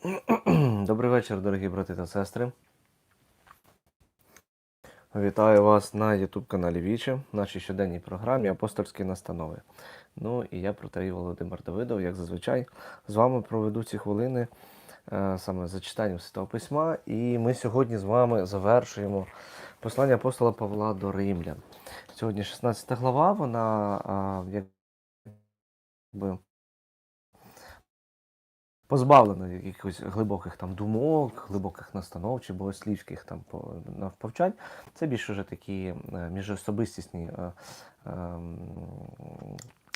Добрий вечір, дорогі брати та сестри. Вітаю вас на YouTube каналі Вічі, в нашій щоденній програмі Апостольські настанови. Ну і я протерій Володимир Давидов, як зазвичай, з вами проведу ці хвилини е, саме за читанням Святого Письма. І ми сьогодні з вами завершуємо послання апостола Павла до Римлян. Сьогодні 16 глава, вона якби позбавлено якихось глибоких там думок, глибоких настанов чи богослівських там по- навповчань. Це більше вже такі е, міжособистісні. е, е,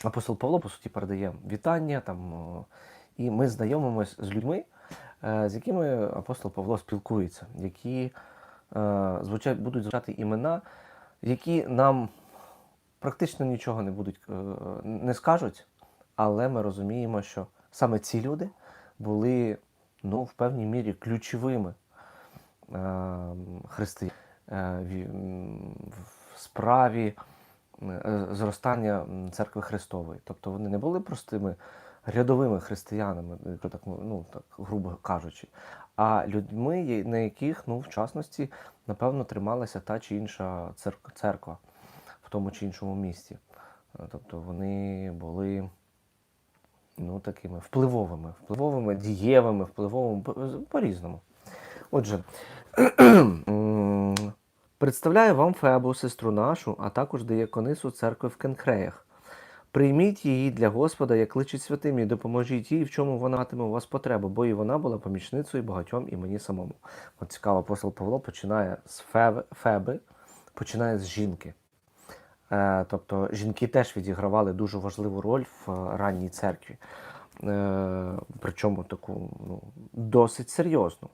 Апостол Павло, по суті, передає вітання там, і ми знайомимось з людьми, з якими апостол Павло спілкується, які звучать, будуть звучати імена, які нам практично нічого не будуть не скажуть, але ми розуміємо, що саме ці люди були ну, в певній мірі ключовими е, християн е, в справі е, зростання церкви Христової. Тобто вони не були простими рядовими християнами, так, ну, так грубо кажучи, а людьми, на яких, ну, в частності, напевно, трималася та чи інша церква в тому чи іншому місті. Тобто вони були ну, такими впливовими, впливовими, дієвими, впливовими по- по-різному. Отже, представляю вам Фебу, сестру нашу, а також деяконису церкви в Кенхреях. Прийміть її для Господа, як личить святим, і допоможіть їй, в чому вона матиме у вас потребу, бо і вона була помічницею багатьом і мені самому. От цікаво, апостол Павло починає з Феби починає з жінки. Е, Тобто жінки теж відігравали дуже важливу роль в е, ранній церкві, Е, причому таку ну, досить серйозну.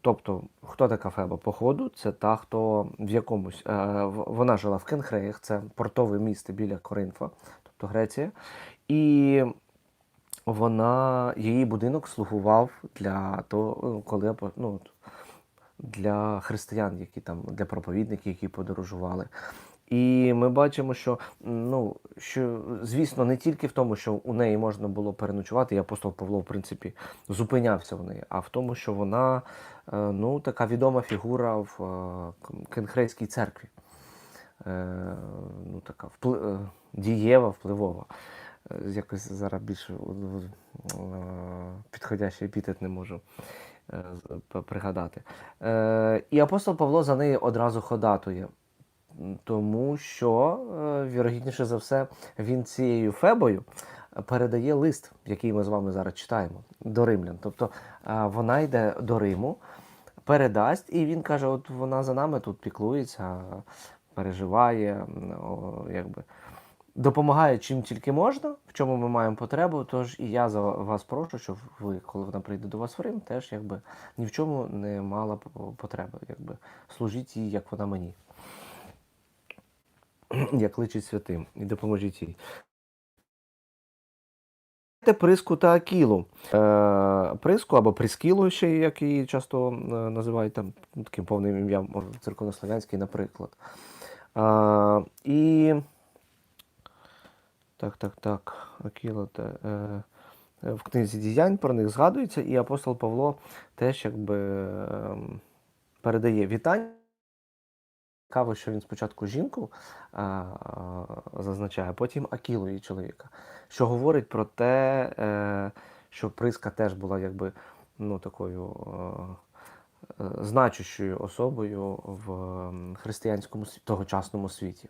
Тобто, хто така Феба? Походу, це та, хто в якомусь вона жила в Кенхреях, це портове місто біля Коринфа, тобто Греція. І вона, її будинок слугував для того, коли ну, для християн, які там для проповідників, які подорожували. І ми бачимо, що ну що звісно не тільки в тому, що у неї можна було переночувати, і апостол Павло, в принципі, зупинявся в неї, а в тому, що вона е, ну така відома фігура в е, Кенхрейській церкві. Е, Ну, така впли... дієва, впливова. Якось зараз більше підходящий епітет не можу пригадати. І апостол Павло за неї одразу ходатує. Тому що, е, вірогідніше за все, він цією Фебою передає лист, який ми з вами зараз читаємо, до римлян. Тобто е, вона йде до Риму, передасть, і він каже: от вона за нами тут піклується, переживає, якби. Допомагає чим тільки можна, в чому ми маємо потребу. Тож і я за вас прошу, щоб ви, коли вона прийде до вас в Рим, теж якби ні в чому не мала потреби. Якби служіть їй, як вона мені як личить святим, і допоможіть їй. Приску та Акілу. Е, приску або Прискілу, ще як її часто е, називають там таким повним ім'ям, церковнослов'янський, наприклад. Е, і так, так, так. Акіла та, е, е, в книзі діянь про них згадується, і апостол Павло теж якби ем, передає вітання. Цікаво, що він спочатку жінку а, а, зазначає, потім Акілу її чоловіка. Що говорить про те, е, що Приска теж була якби ну, такою е, е, значущою особою в християнському тогочасному світі.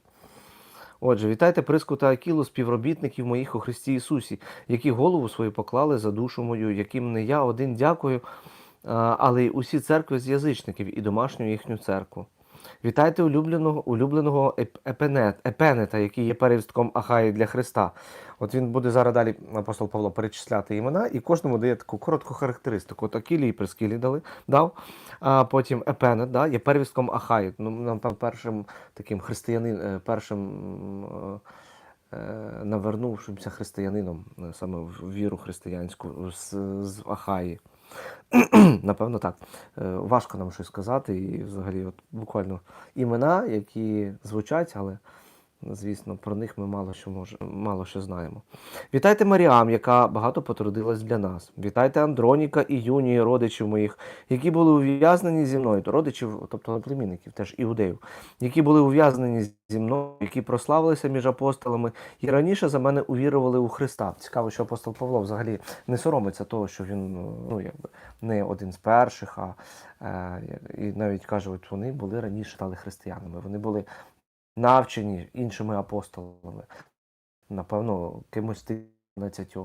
Отже, вітайте Приску та Акілу, співробітників моїх у Христі Ісусі, які голову свою поклали за душу мою, яким не я один дякую, але й усі церкви з язичників і домашню їхню церкву. Вітайте улюбленого, улюбленого Епенет, Епенета, який є перевістком Ахаї для Христа. От він буде зараз далі, апостол Павло, перечисляти імена, і кожному дає таку коротку характеристику. От Акілі і Прискілі дали, дав, а потім Епенет да, є перевістком Ахаї. Ну, напевно, першим таким християнин, е, першим м, е, навернувшимся християнином е, саме в віру християнську з, з Ахаї. Напевно, так. Е, Важко нам щось сказати, і взагалі, от буквально імена, які звучать, але Звісно, про них ми мало що може, мало що знаємо. Вітайте Маріам, яка багато потрудилась для нас. Вітайте Андроніка і Юнії, родичів моїх, які були ув'язнені зі мною, то родичів, тобто племінників, теж іудеїв, які були ув'язнені зі мною, які прославилися між апостолами, і раніше за мене увірували у Христа. Цікаво, що апостол Павло взагалі не соромиться того, що він ну, якби, не один з перших, а е, і навіть каже, от вони були раніше стали християнами. Вони були навчені іншими апостолами. Напевно, кимось з 12.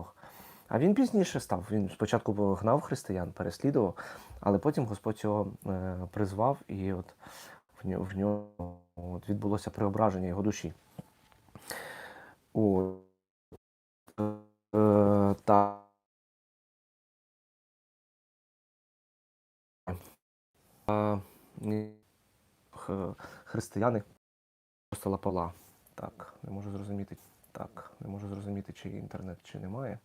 А він пізніше став. Він спочатку гнав християн, переслідував, але потім Господь його е, призвав, і от в нього, от відбулося преображення його душі. О, е, та, х- християни апостола Павла. Так, не можу зрозуміти. Так, не можу зрозуміти, чи є інтернет, чи немає.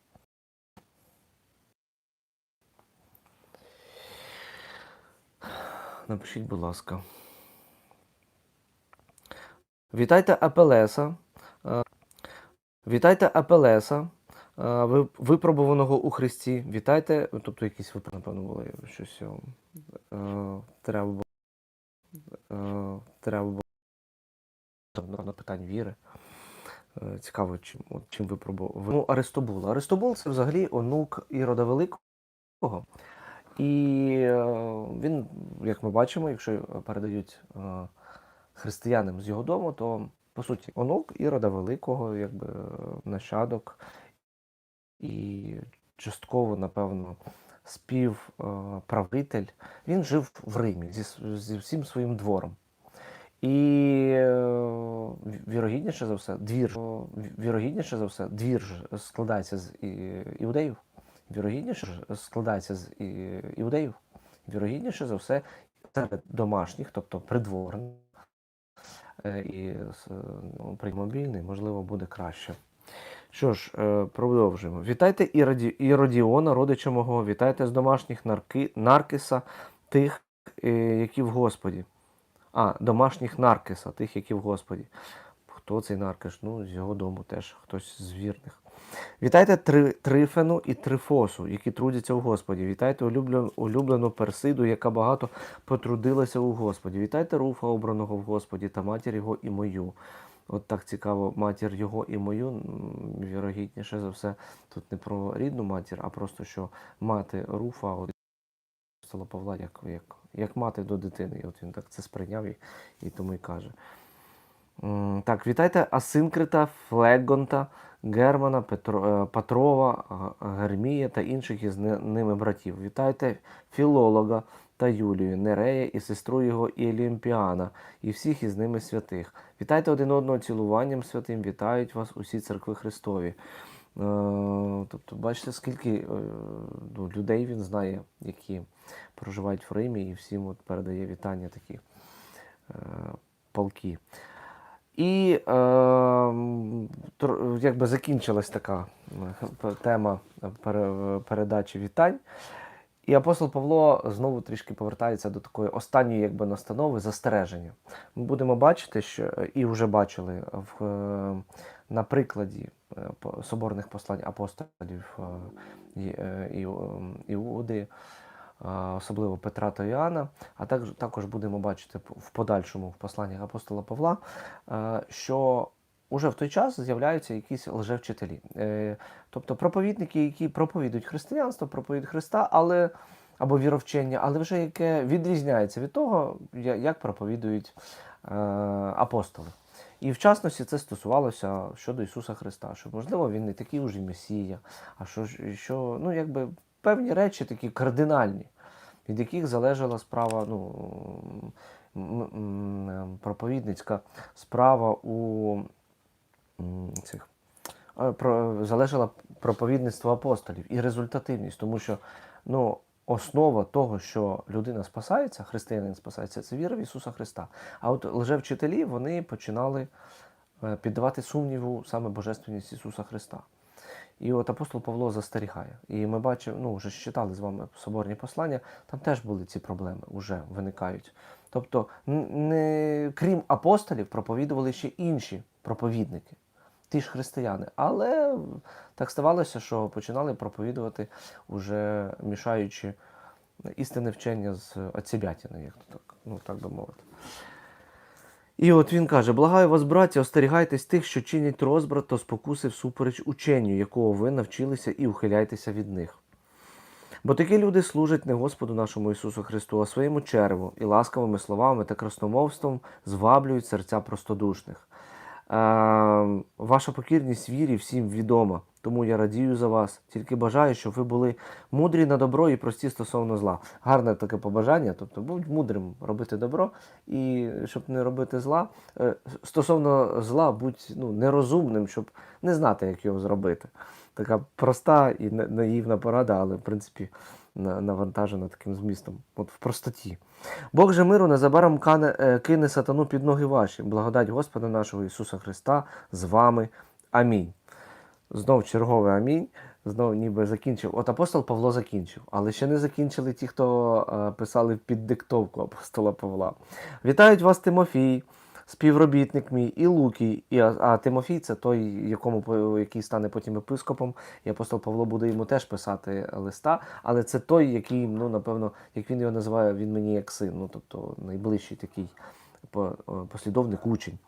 Напишіть, будь ласка. Вітайте Апелеса. Е, Вітайте Апелеса, е, випробуваного у Христі. Вітайте, тобто якісь випробування, напевно, були щось. е, Треба було. Треба Там, напевно, питань віри. Е, Цікаво, чим, от, чим випробував. Ну, Аристобул. Аристобул це взагалі онук Ірода Великого. І е, він, як ми бачимо, якщо передають е, християнам з його дому, то по суті онук Ірода Великого, якби нащадок, і частково, напевно, співправитель. Він жив в Римі зі, зі всім своїм двором. І е, вірогідніше за все, двір, вірогідніше за все, двір складається з і- іудеїв. Вірогідніше складається з і- іудеїв. Вірогідніше за все, серед домашніх, тобто придворних е, і ну, при мобільний, можливо, буде краще. Що ж, е, продовжуємо. Вітайте Іроді, Іродіона, родича мого, вітайте з домашніх нарки, Наркиса, тих, які в Господі. А, домашніх Наркиса, тих, які в Господі. Хто цей Наркиш? Ну, з його дому теж хтось з вірних. Вітайте Три, Трифену і Трифосу, які трудяться у Господі. Вітайте улюблену, улюблену Персиду, яка багато потрудилася у Господі. Вітайте Руфа, обраного в Господі, та матір його і мою. От так цікаво, матір його і мою, вірогідніше за все, тут не про рідну матір, а просто що мати Руфа, от Павла, як, як, як мати до дитини. І от він так це сприйняв і, і тому й каже. Так, вітайте Асинкрита, Флегонта, Германа, Петро, е, Патрова, Гермія та інших із ними братів. Вітайте філолога та Юлію, Нерея і сестру його Ілімпіана, і всіх із ними святих. Вітайте один одного цілуванням святим, вітають вас усі церкви Христові. Е, Тобто, бачите, скільки е, ну, людей він знає, які проживають в Римі, і всім от передає вітання такі е, полки. І якби закінчилась така тема передачі вітань. І апостол Павло знову трішки повертається до такої останньої якби, настанови застереження. Ми будемо бачити, що і вже бачили в, на прикладі е, соборних послань апостолів е, е, Іуди, особливо Петра та Іоанна, а також, будемо бачити в подальшому в посланнях апостола Павла, що уже в той час з'являються якісь лжевчителі. Тобто проповідники, які проповідують християнство, проповідують Христа, але або віровчення, але вже яке відрізняється від того, як проповідують апостоли. І в частності це стосувалося щодо Ісуса Христа, що можливо він не такий уже Месія, а що, що ну, якби певні речі такі кардинальні, від яких залежала справа, ну, проповідницька справа у цих про, залежало проповідництво апостолів і результативність, тому що ну, основа того, що людина спасається, християнин спасається, це віра в Ісуса Христа. А от лжевчителі вони починали е, піддавати сумніву саме божественність Ісуса Христа. І от апостол Павло застерігає. І ми бачимо, ну вже читали з вами соборні послання, там теж були ці проблеми, вже виникають. Тобто, не, крім апостолів, проповідували ще інші проповідники, ті ж християни. Але так ставалося, що починали проповідувати, уже мішаючи істинне вчення з оцебятини, як то так, ну так би мовити. І от він каже: Благаю вас, браті, остерігайтесь тих, що чинять розбрат та спокуси всупереч ученню, якого ви навчилися, і ухиляйтеся від них. Бо такі люди служать не Господу нашому Ісусу Христу, а своєму черву і ласкавими словами та красномовством зваблюють серця простодушних. Ваша покірність вірі всім відома, тому я радію за вас. Тільки бажаю, щоб ви були мудрі на добро і прості стосовно зла. Гарне таке побажання, тобто будь мудрим робити добро, і щоб не робити зла. Е, Стосовно зла, будь ну, нерозумним, щоб не знати, як його зробити. Така проста і на- наївна порада, але в принципі навантажена таким змістом, от в простоті. Бог же миру незабаром кане, е, кине сатану під ноги ваші. Благодать Господа нашого Ісуса Христа з вами. Амінь. Знов чергове амінь. Знов ніби закінчив. От апостол Павло закінчив, але ще не закінчили ті, хто е, писали під диктовку апостола Павла. Вітають вас, Тимофій, співробітник мій, і Лукій. І, а, Тимофій це той, якому який стане потім епископом, і апостол Павло буде йому теж писати листа. Але це той, який, ну, напевно, як він його називає, він мені як син, ну тобто найближчий такий по- послідовник учень.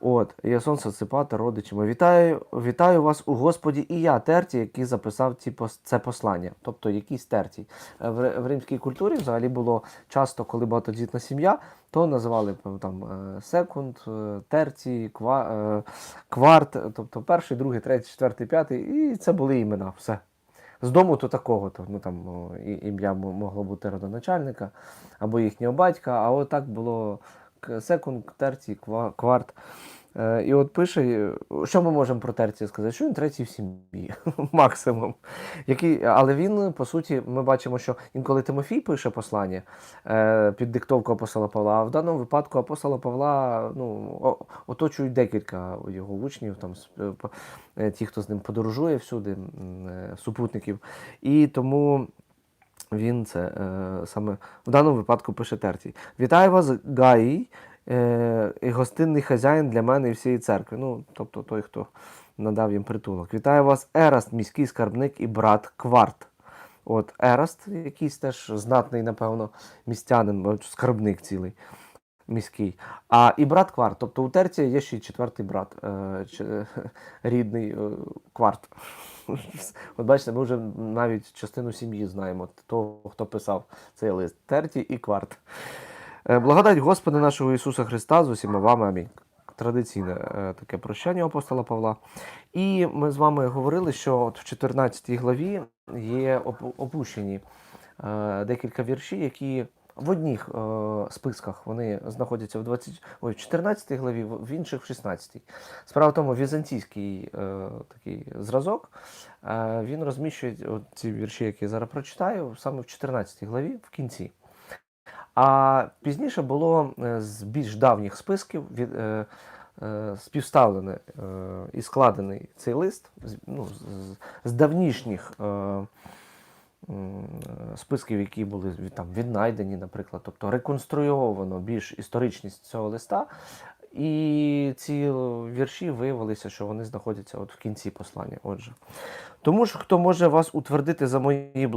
От, Ясон Саципата, родичами. Вітаю, вітаю вас у Господі і я, Тертій, який записав ці, це послання. Тобто якийсь Тертій. Е, В, в римській культурі взагалі було часто, коли багатодітна сім'я, то називали там е, секунд, е, терцій, ква, кварт, тобто перший, другий, третій, четвертий, п'ятий, і це були імена. Все. З дому то такого, то ну там ім'я могло бути родоначальника або їхнього батька, а отак було секунд, терцій, кварт. Е, І от пише, що ми можемо про терція сказати? Що він третій в сім'ї, максимум. Який, але він, по суті, ми бачимо, що інколи Тимофій пише послання е, під диктовку апостола Павла, а в даному випадку апостола Павла ну, оточують декілька його учнів, там, е, ті, хто з ним подорожує всюди, супутників. І тому він це е, саме в даному випадку пише Тертій. Вітаю вас, Гаїй, е, і гостинний хазяїн для мене і всієї церкви. Ну, тобто той, хто надав їм притулок. Вітаю вас, Ераст, міський скарбник і брат Кварт. От Ераст, якийсь теж знатний, напевно, містянин, скарбник цілий міський. А і брат Кварт. Тобто у Терція є ще й четвертий брат, е, рідний е, Кварт. От бачите, ми вже навіть частину сім'ї знаємо, того, хто писав цей лист. Терті і Кварт. Е, Благодать Господа нашого Ісуса Христа з усіма вами. Амінь. Традиційне е, таке прощання апостола Павла. І ми з вами говорили, що от в 14 главі є опущені е, декілька вірші, які в одних е, списках вони знаходяться в 20, ой, в 14 главі, в інших в 16. Справа в тому, візантійський е, такий зразок, е, він розміщує ці вірші, які я зараз прочитаю, саме в 14 главі в кінці. А пізніше було е, з більш давніх списків від, е, е, співставлений е, і складений цей лист з, ну, з, з давнішніх е, списків, які були від, там, віднайдені, наприклад, тобто реконструйовано більш історичність цього листа. І ці вірші виявилися, що вони знаходяться от в кінці послання. Отже. Тому ж, хто може вас утвердити за, мої, е,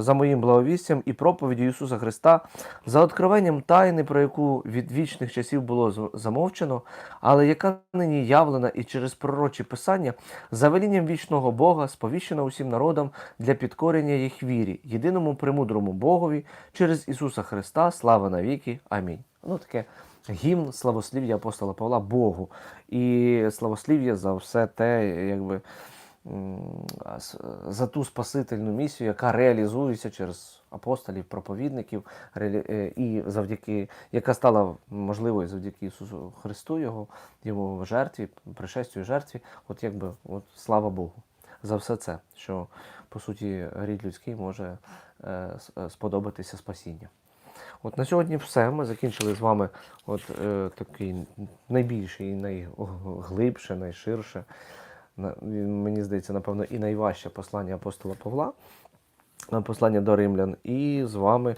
за моїм благовістям і проповіді Ісуса Христа, за откровенням тайни, про яку від вічних часів було замовчено, але яка нині явлена і через пророчі писання, за велінням вічного Бога, сповіщена усім народам для підкорення їх вірі, єдиному премудрому Богові, через Ісуса Христа, слава навіки. Амінь. Ну, таке гімн славослів'я апостола Павла Богу. І славослів'я за все те, якби за ту спасительну місію, яка реалізується через апостолів, проповідників, е, і завдяки, яка стала можливою завдяки Ісусу Христу, Його, Його жертві, пришестю жертві. От якби от слава Богу за все це, що по суті рід людський може е, е, сподобатися спасіння. От на сьогодні все. Ми закінчили з вами от е, такий найбільший, найглибше, найширше. на- Мені здається, напевно, і найважче послання апостола Павла, е, послання до римлян. І з вами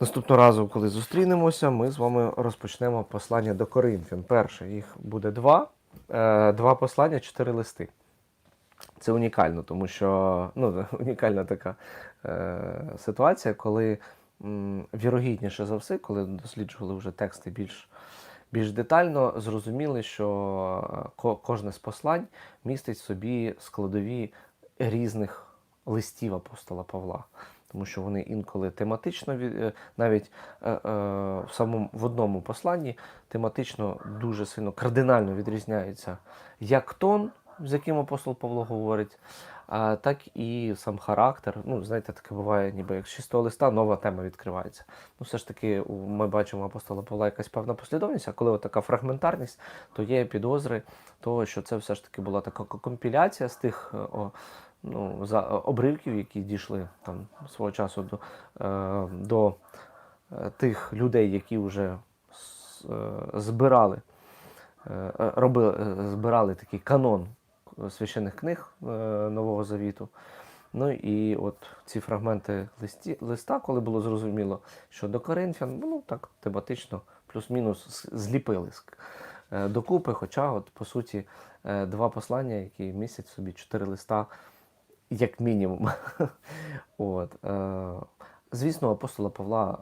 Наступного разу, коли зустрінемося, ми з вами розпочнемо послання до Коринфян. Перше, їх буде два. Е, Два послання, чотири листи. Це унікально, тому що ну, унікальна така е, ситуація, коли вірогідніше за все, коли досліджували вже тексти більш, більш детально, зрозуміли, що е, кожне з послань містить в собі складові різних листів апостола Павла. Тому що вони інколи тематично е, навіть е, в самому в одному посланні тематично дуже сильно кардинально відрізняються як тон, з яким апостол Павло говорить, а, так і сам характер. Ну, знаєте, таке буває, ніби як з чистого листа нова тема відкривається. Ну, все ж таки, ми бачимо апостола Павла якась певна послідовність, а коли от така фрагментарність, то є підозри того, що це все ж таки була така компіляція з тих. е, О, Ну, за обривків, які дійшли там свого часу до, е, до е, тих людей, які вже е, збирали, е, робили, збирали такий канон священних книг е, Нового Завіту. Ну і от ці фрагменти листі, листа, коли було зрозуміло, що до Коринфян, ну так тематично, плюс-мінус зліпили е, докупи. Хоча, от, по суті, е, два послання, які містять собі чотири листа, як мінімум. От, звісно, апостола Павла,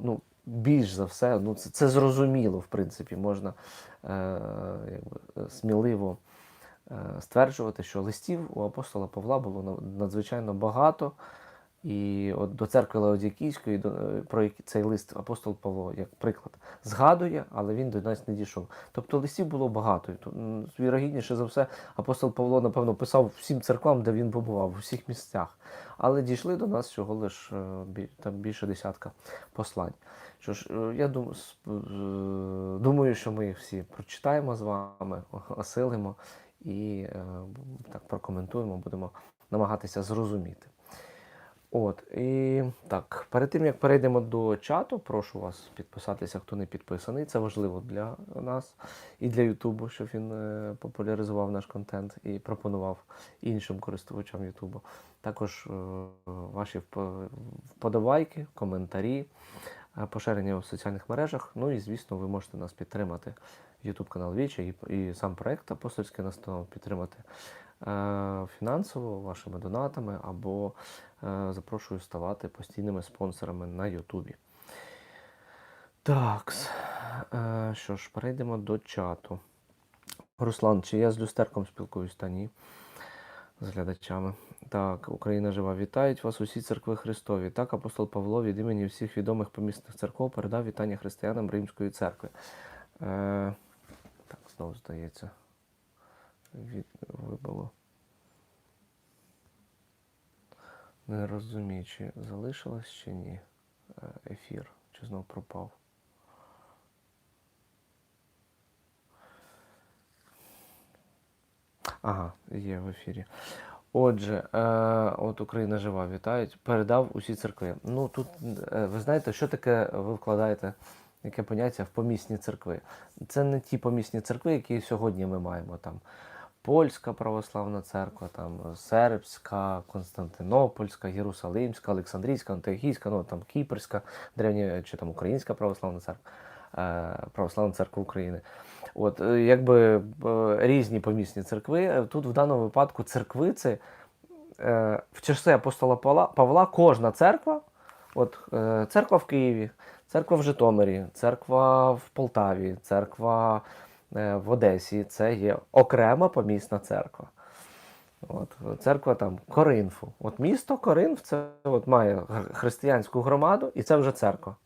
ну, більш за все, ну, це, це зрозуміло, в принципі, можна якби, сміливо стверджувати, що листів у апостола Павла було надзвичайно багато. І от до церкви Леодікійської, е, про цей лист апостол Павло, як приклад, згадує, але він до нас не дійшов. Тобто листів було багато. Вірогідніше за все, апостол Павло, напевно, писав всім церквам, де він побував, у всіх місцях. Але дійшли до нас всього лиш е, там більше десятка послань. Що ж, е, я думаю, що ми їх всі прочитаємо з вами, осилимо і е, так прокоментуємо, будемо намагатися зрозуміти. От, і так, перед тим як перейдемо до чату, прошу вас підписатися, хто не підписаний. Це важливо для нас і для Ютубу, щоб він е, популяризував наш контент і пропонував іншим користувачам Ютубу. Також е, ваші вподобайки, коментарі, поширення у соціальних мережах. Ну і звісно, ви можете нас підтримати. Ютуб канал Вічі і, і сам проект Апостольський настанов підтримати е, фінансово вашими донатами або е, запрошую ставати постійними спонсорами на Ютубі. Так, е, що ж, перейдемо до чату. Руслан, чи я з люстерком спілкуюсь? Та ні. З глядачами. Так, Україна жива. Вітають вас усі церкви Христові. Так, апостол Павло від імені всіх відомих помісних церков передав вітання християнам Римської церкви. Е, так, знову здається. Від, вибило. Не розумію, чи залишилось чи ні е, ефір, чи знов пропав. Ага, є в ефірі. Отже, е, от Україна жива, вітають. Передав усі церкви. Ну тут е, ви знаєте, що таке ви вкладаєте яке поняття в помісні церкви? Це не ті помісні церкви, які сьогодні ми маємо там. Польська православна церква, там Сербська, Константинопольська, Єрусалимська, Олександрійська, Антиохійська, ну там Кіпрська, древня чи там Українська православна церква, е, православна церква України. От е, якби е, різні помісні церкви. Е, Тут в даному випадку церкви це в часи апостола Павла, Павла кожна церква, от церква в Києві, церква в Житомирі, церква в Полтаві, церква в Одесі це є окрема помісна церква. От, церква там Коринфу. От місто Коринф це от має християнську громаду, і це вже церква.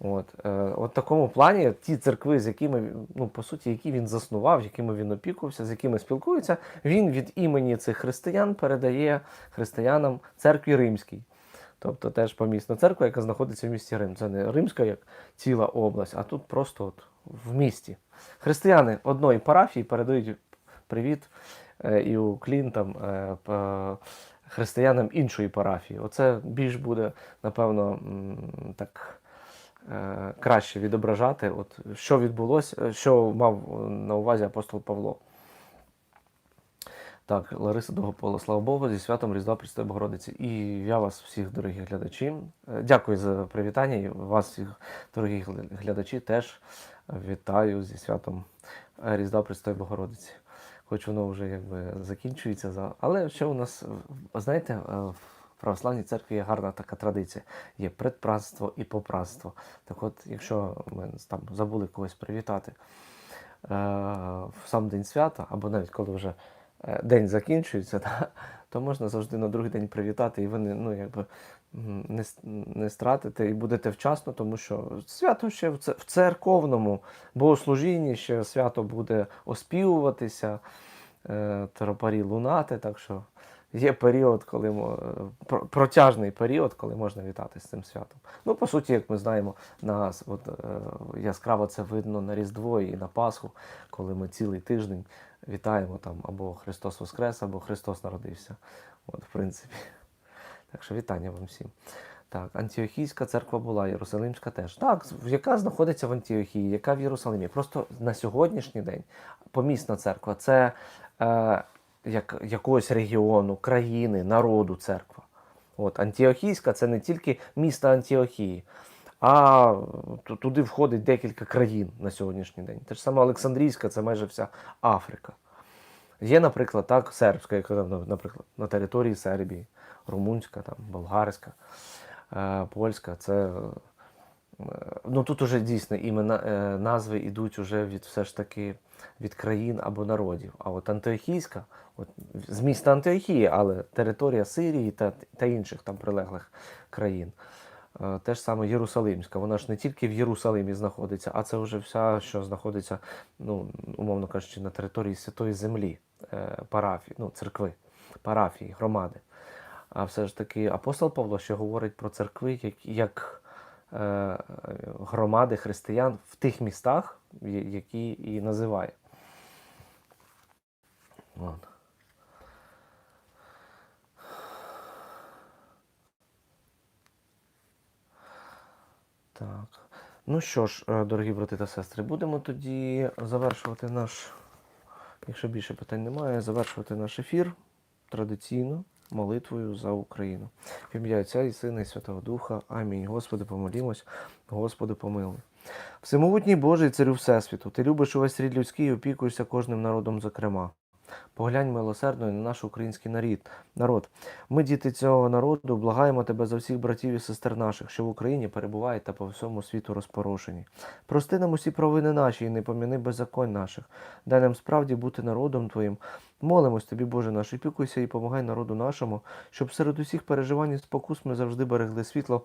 От, е, от такому плані ті церкви, з якими ну, по суті, які він заснував, якими він опікувався, з якими спілкується, він від імені цих християн передає християнам церкві Римській. Тобто теж помісна церква, яка знаходиться в місті Рим. Це не Римська як ціла область, а тут просто от в місті. Християни одної парафії передають привіт е, і уклін там е, християнам іншої парафії. Оце більш буде, напевно, так краще відображати, от, що відбулося, що мав на увазі апостол Павло. Так, Лариса Довгопола, слава Богу, зі святом Різдва Пресвятої Богородиці. І я вас всіх, дорогі глядачі. е, Дякую за привітання. І вас всіх, дорогі глядачі, теж вітаю зі святом е, Різдва Пресвятої Богородиці. Хоч воно вже якби закінчується. Але ще у нас, е, знаєте, е, в православній церкві є гарна така традиція. Є предпраство і попраство. Так от, якщо ми там забули когось привітати е, в сам день свята, або навіть коли вже е, день закінчується, та, то можна завжди на другий день привітати, і ви не, ну, якби, не, не стратите і будете вчасно, тому що свято ще в церковному богослужінні ще свято буде оспівуватися, е, тропарі лунати, так що є період, коли е, про- протяжний період, коли можна вітати з цим святом. Ну, по суті, як ми знаємо, нас от, е, яскраво це видно на Різдво і на Пасху, коли ми цілий тиждень вітаємо там або Христос Воскрес, або Христос народився. От, в принципі. Так що вітання вам всім. Так, Антіохійська церква була, Єрусалимська теж. Так, яка знаходиться в Антіохії, яка в Єрусалимі. Просто на сьогоднішній день помісна церква це е, як, якогось регіону, країни, народу церква. От, Антіохійська це не тільки місто Антіохії, а туди входить декілька країн на сьогоднішній день. Те ж саме Олександрійська це майже вся Африка. Є, наприклад, так, сербська, яка наприклад, на території Сербії, румунська, там, болгарська, е, польська. Це, ну, тут уже дійсно імена, е, назви йдуть уже від все ж таки від країн або народів. А от Антиохійська, от, з міста Антиохії, але територія Сирії та, та інших там прилеглих країн. Е, Те ж саме Єрусалимська, вона ж не тільки в Єрусалимі знаходиться, а це вже вся, що знаходиться, ну, умовно кажучи, на території Святої Землі, е, парафії, ну, церкви, парафії, громади. А все ж таки апостол Павло ще говорить про церкви як, як е, громади християн в тих містах, які і називає. От. Так. Ну що ж, е, дорогі брати та сестри, будемо тоді завершувати наш, якщо більше питань немає, завершувати наш ефір традиційно молитвою за Україну. В ім'я Отця і Сина і Святого Духа. Амінь. Господи, помолімось, Господи, помилуй. Всемогутній Божий царю Всесвіту, ти любиш увесь рід людський і опікуєшся кожним народом, зокрема. Поглянь милосердно на наш український нарід, народ. Ми, діти цього народу, благаємо тебе за всіх братів і сестер наших, що в Україні перебувають та по всьому світу розпорошені. Прости нам усі провини наші і не поміни беззаконь наших. Дай нам справді бути народом Твоїм. Молимось тобі, Боже наш, опікуйся і помагай народу нашому, щоб серед усіх переживань і спокус ми завжди берегли світло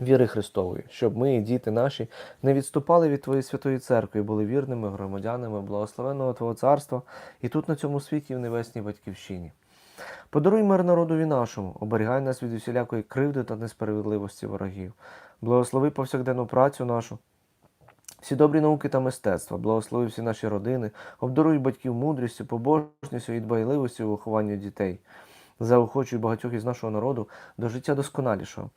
віри Христової, щоб ми, і діти наші, не відступали від Твоєї святої церкви і були вірними громадянами благословенного Твого царства і тут, на цьому світі, в небесній батьківщині. Подаруй мир народові нашому, оберігай нас від усілякої кривди та несправедливості ворогів. Благослови повсякденну працю нашу, всі добрі науки та мистецтва, благослови всі наші родини, обдаруй батьків мудрістю, побожністю і дбайливістю у вихованні дітей. Заохочуй багатьох із нашого народу до життя досконалішого.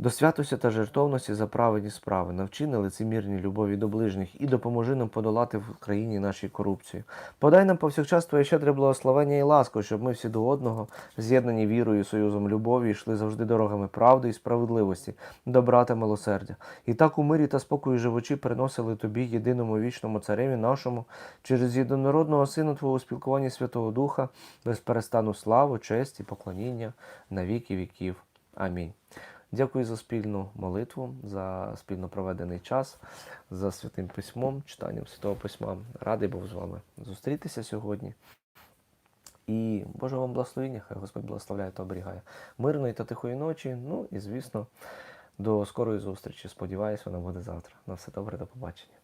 До святості та жертовності за праведні справи, навчи на лицемірній любові до ближніх і допоможи нам подолати в країні нашій корупцію. Подай нам повсякчас Твоє щедре благословення і ласку, щоб ми всі до одного, з'єднані вірою, союзом любові, йшли завжди дорогами правди і справедливості, добра та милосердя. І так у мирі та спокої живучи приносили Тобі, єдиному вічному цареві нашому, через єдинородного Сина Твого у спілкуванні Святого Духа, без перестану славу, честь і поклоніння на віки віків. Амінь. Дякую за спільну молитву, за спільно проведений час, за святим письмом, читанням святого письма. Радий був з вами зустрітися сьогодні. І Боже вам благословення, хай Господь благословляє та оберігає мирної та тихої ночі. Ну і звісно, до скорої зустрічі. Сподіваюсь, вона буде завтра. На все добре, до побачення.